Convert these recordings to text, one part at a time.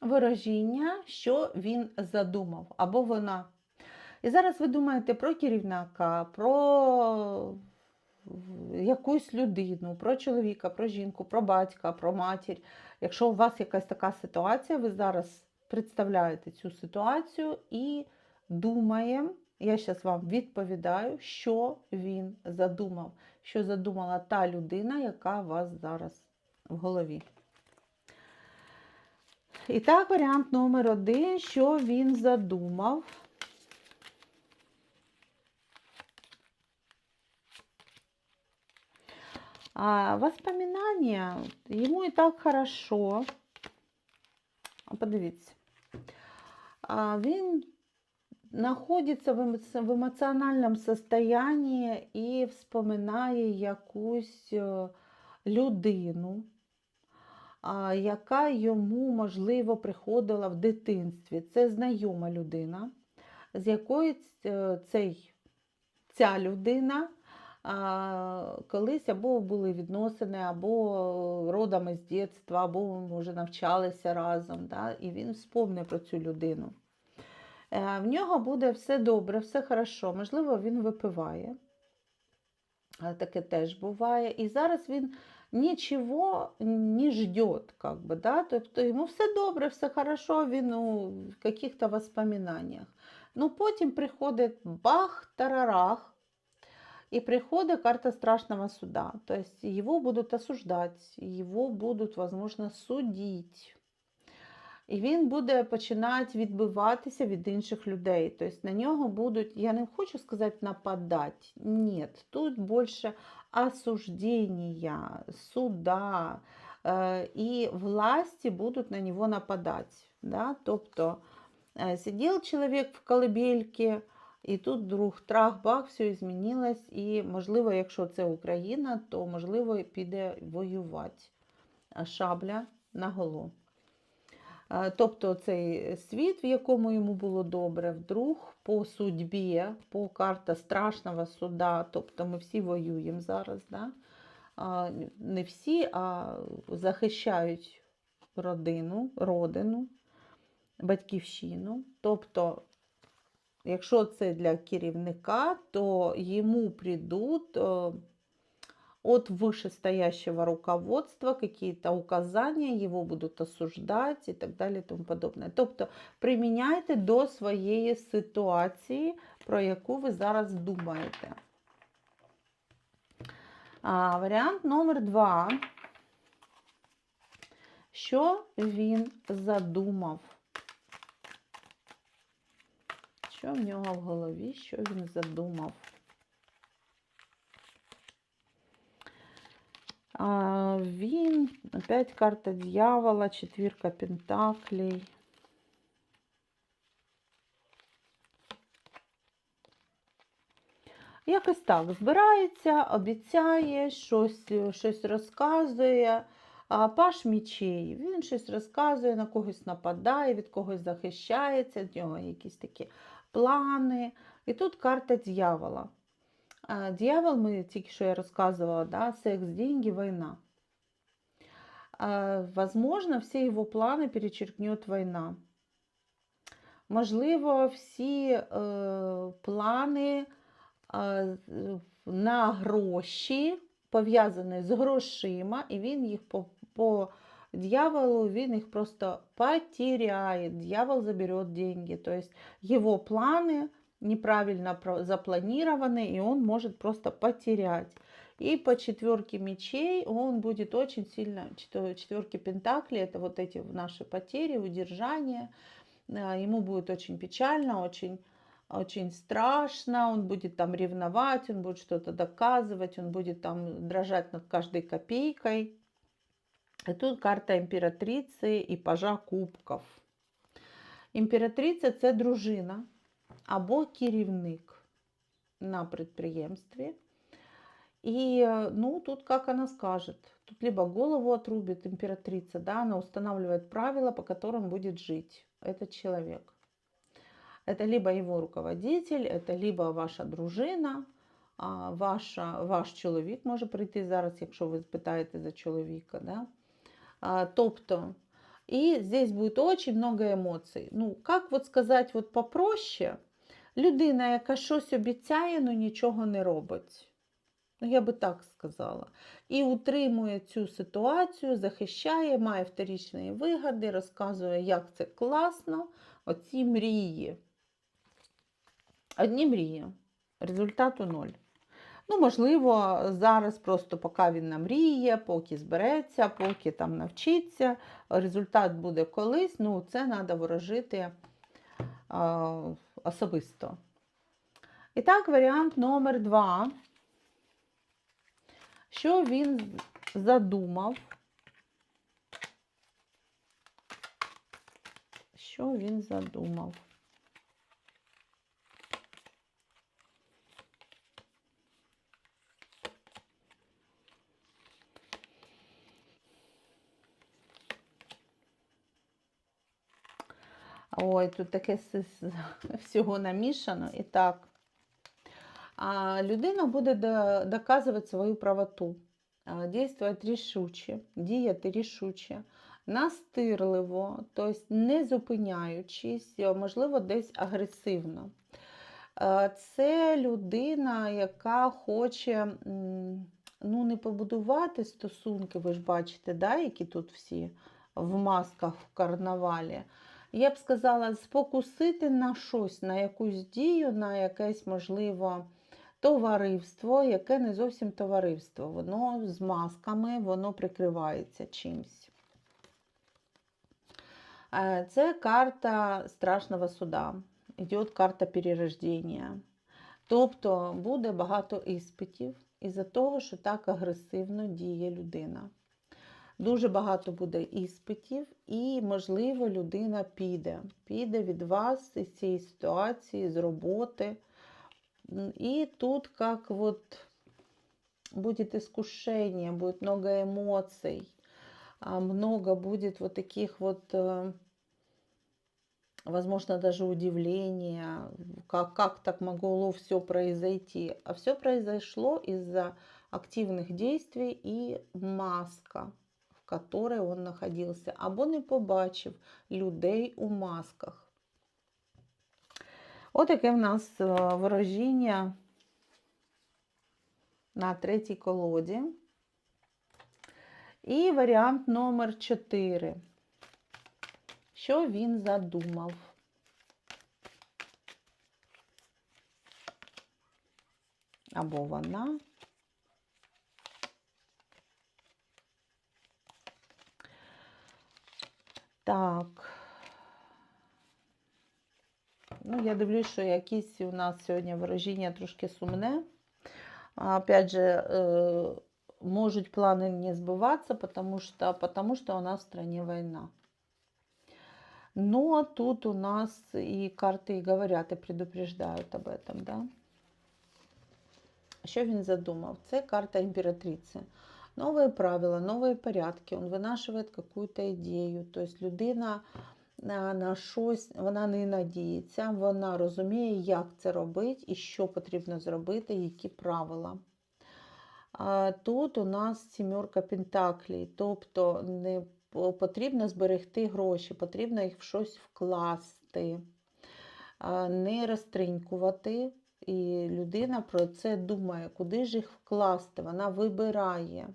ворожіння, що він задумав або вона. І зараз ви думаєте про керівника, про якусь людину, про чоловіка, про жінку, про батька, про матір. Якщо у вас якась така ситуація, ви зараз представляєте цю ситуацію і думаємо, я зараз вам відповідаю, що він задумав, що задумала та людина, яка у вас зараз в голові. І так, варіант номер один, що він задумав. А воспоминания, ему и так хорошо. Подивіться. А, Він знаходиться в емоціональному состоянні і вспоминає якусь е, людину, яка йому, можливо, приходила в дитинстві. Це знайома людина, з якою е, цей, ця людина колись або були відносини, або родом із дитинства, або може навчалися разом. Да? І він вспомне про цю людину. Е, В нього буде все добре, все хорошо. Можливо, він випиває. Таке теж буває. І зараз він нічого не ждет, как бы, да? тобто йому все добре, все хорошо, він у каких-то воспоминаниях. Ну, потім приходить бах, тарарах, и приходит карта страшного суда. То есть его будут осуждать, его будуть, возможно, судить. І він буде починати відбиватися від інших людей. Тобто на нього будуть, я не хочу сказати нападати. Ні, тут більше осуждення, суда е, і власті будуть на нього нападати. Да? Тобто е, сидів чоловік в колыбельці, і тут вдруг трах-бах, все змінилось, і, можливо, якщо це Україна, то можливо піде воювати. Шабля наголо. Е, Тобто цей світ, в якому йому було добре, вдруг по судьбі, по карта страшного суда, тобто ми всі воюємо зараз, да? Не всі, а захищають родину, родину, батьківщину. Тобто Якщо це для керівника, то ему придут э, от вышестоящего руководства какие-то указания, его будуть осуждати і так далі. Тому подобне. Тобто приміняйте до своєї ситуації, про яку ви зараз думаєте. А, варіант номер два. Що він задумав? Що в нього в голові, що він задумав? Він, опять карта дьявола, четвірка пентаклей. Якось так збирається, обіцяє, щось, щось розказує. А Паш мічей, він щось розказує, на когось нападає, від когось захищається, в нього якісь такі плани. І тут карта дьявола. Дьявол, ми тільки що я розказувала, да, секс, деньги, війна. Возможно, всі його плани перечеркнет війна. Можливо, всі е, плани е, на гроші пов'язані з грошима, і він їх по, по дьяволу, він їх просто потеряє. Дьявол заберет деньги. То есть его планы неправильно про- запланированы, и он может просто потерять. И по четверке мечей он будет очень сильно, четвер- четверки пентаклей, это вот эти наши потери, удержания. А, Ему будет очень печально, очень, очень страшно, он будет там ревновать, он будет что-то доказывать, он будет там дрожать над каждой копейкой. И тут карта імператриці і пажа кубків. Імператриця це дружина або керівник на підприємстві. И, э, ну, тут как она скажет. Тут либо голову отрубит императрица, да, она устанавливает правила, по которым будет жить этот человек. Это либо его руководитель, это либо ваша дружина, а, ваша, ваш чоловік може прийти зараз, якщо ви питаєте за чоловіка. Да? А, тобто И здесь будет очень много емоцій. Ну, как вот сказати вот попроще, людина, яка щось обіцяє, но нічого не робить. Ну, я би так сказала. І утримує цю ситуацію, захищає, має вторічні вигоди, розказує, як це класно. Оці мрії. Одні мрії. Результату ноль. Ну, можливо, зараз просто поки він намріє, поки збереться, поки там навчиться, результат буде колись, ну, це треба ворожити особисто. І так, варіант номер два. Що він задумав? Що він задумав? Ой, тут таке всього намішано. І так, а, людина буде доказувати свою правоту, дійствувати рішуче, діяти рішуче, настирливо, тобто не зупиняючись, можливо, десь агресивно. Це людина, яка хоче ну, не побудувати стосунки, ви ж бачите, да, які тут всі в масках в карнавалі. Я б сказала, спокусити на щось, на якусь дію, на якесь, можливо, товариство, яке не зовсім товариство. Воно з масками, воно прикривається чимсь. Е, Це карта страшного суда. Йде карта перерождення. Тобто буде багато іспитів із-за того, що так агресивно діє людина. Дуже багато буде іспитів, і, можливо, людина піде. Піде від вас із цієї ситуації, з роботи. М, І тут як вот будет искушение, будет много эмоций, а, много будет вот таких вот, э, возможно, даже удивления, как, как так могло все произойти. А все произошло из-за активных действий и маска, в которой он находился, або не побачив людей у масках. Отаке в нас е, ворожіння на третій колоді. І варіант номер 4. Що він задумав? Або вона. Так. Ну, я дивлюсь, що якісь у нас сьогодні ворожіння трошки сумне. А, Опять же, э, можуть планы не сбываться, потому что, потому что у нас в стране война. Но тут у нас и карты и говорят, и предупреждают об этом, да. Що він задумав? Це карта імператриці. Новые правила, новые порядки. Он винашивает какую-то ідею. Тобто людина на, щось, вона не надіється, вона розуміє, як це робити і що потрібно зробити, які правила. Тут у нас сімерка пентаклей, тобто не потрібно зберегти гроші, потрібно їх в щось вкласти, не розтринькувати. І людина про це думає, куди ж їх вкласти. Вона вибирає,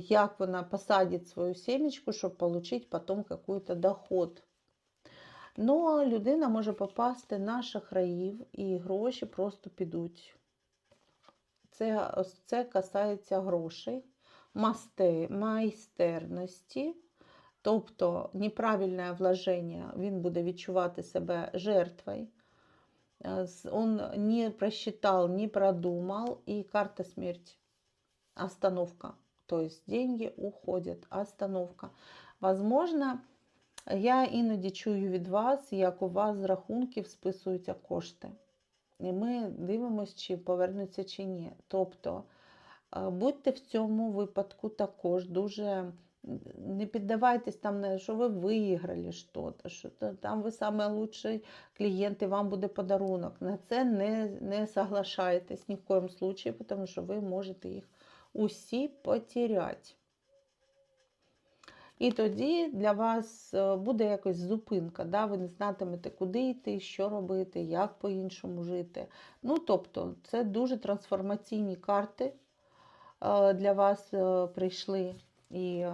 як вона посадить свою семечку, щоб отримати потім якийсь доход. Ну, людина може попасти на шахраїв і гроші просто підуть. Це, це касається грошей, майстерності, тобто неправильне вложення, він буде відчувати себе жертвою. Он не просчитал, не продумал, и карта смерти. Остановка. То есть деньги уходят. Остановка. Возможно, я іноді чую від вас, як у вас з рахунків списуються кошти. І ми дивимося, чи повернуться чи ні. Тобто, е, будьте в цьому випадку також дуже не піддавайтесь там, що ви виграли щось, що там ви лучший клієнт і вам буде подарунок. На це не, не соглашайтесь ні в коєму случаї, тому що ви можете їх усі потеряти. І тоді для вас е, буде якось зупинка, да? ви не знатимете, куди йти, що робити, як по-іншому жити. Ну, тобто, це дуже трансформаційні карти е, для вас е, прийшли. І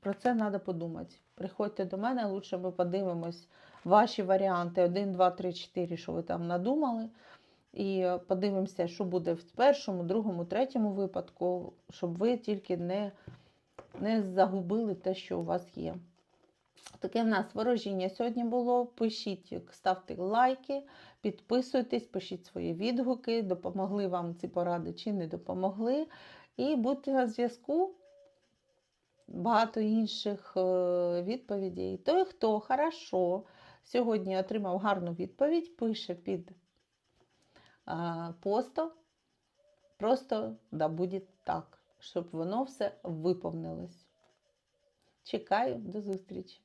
про це треба подумати. Приходьте до мене, лучше ми подивимось ваші варіанти 1, 2, 3, 4, що ви там надумали. І е, подивимося, що буде в першому, другому, третьому випадку, щоб ви тільки не, не загубили те, що у вас є. Таке в нас ворожіння сьогодні було. Пишіть, ставте лайки, підписуйтесь, пишіть свої відгуки, допомогли вам ці поради чи не допомогли. І будьте на зв'язку. Багато інших е, відповідей. Той, хто хорошо сьогодні отримав гарну відповідь, пише під постом. Просто да буде так, щоб воно все виповнилось. Чекаю, до зустрічі!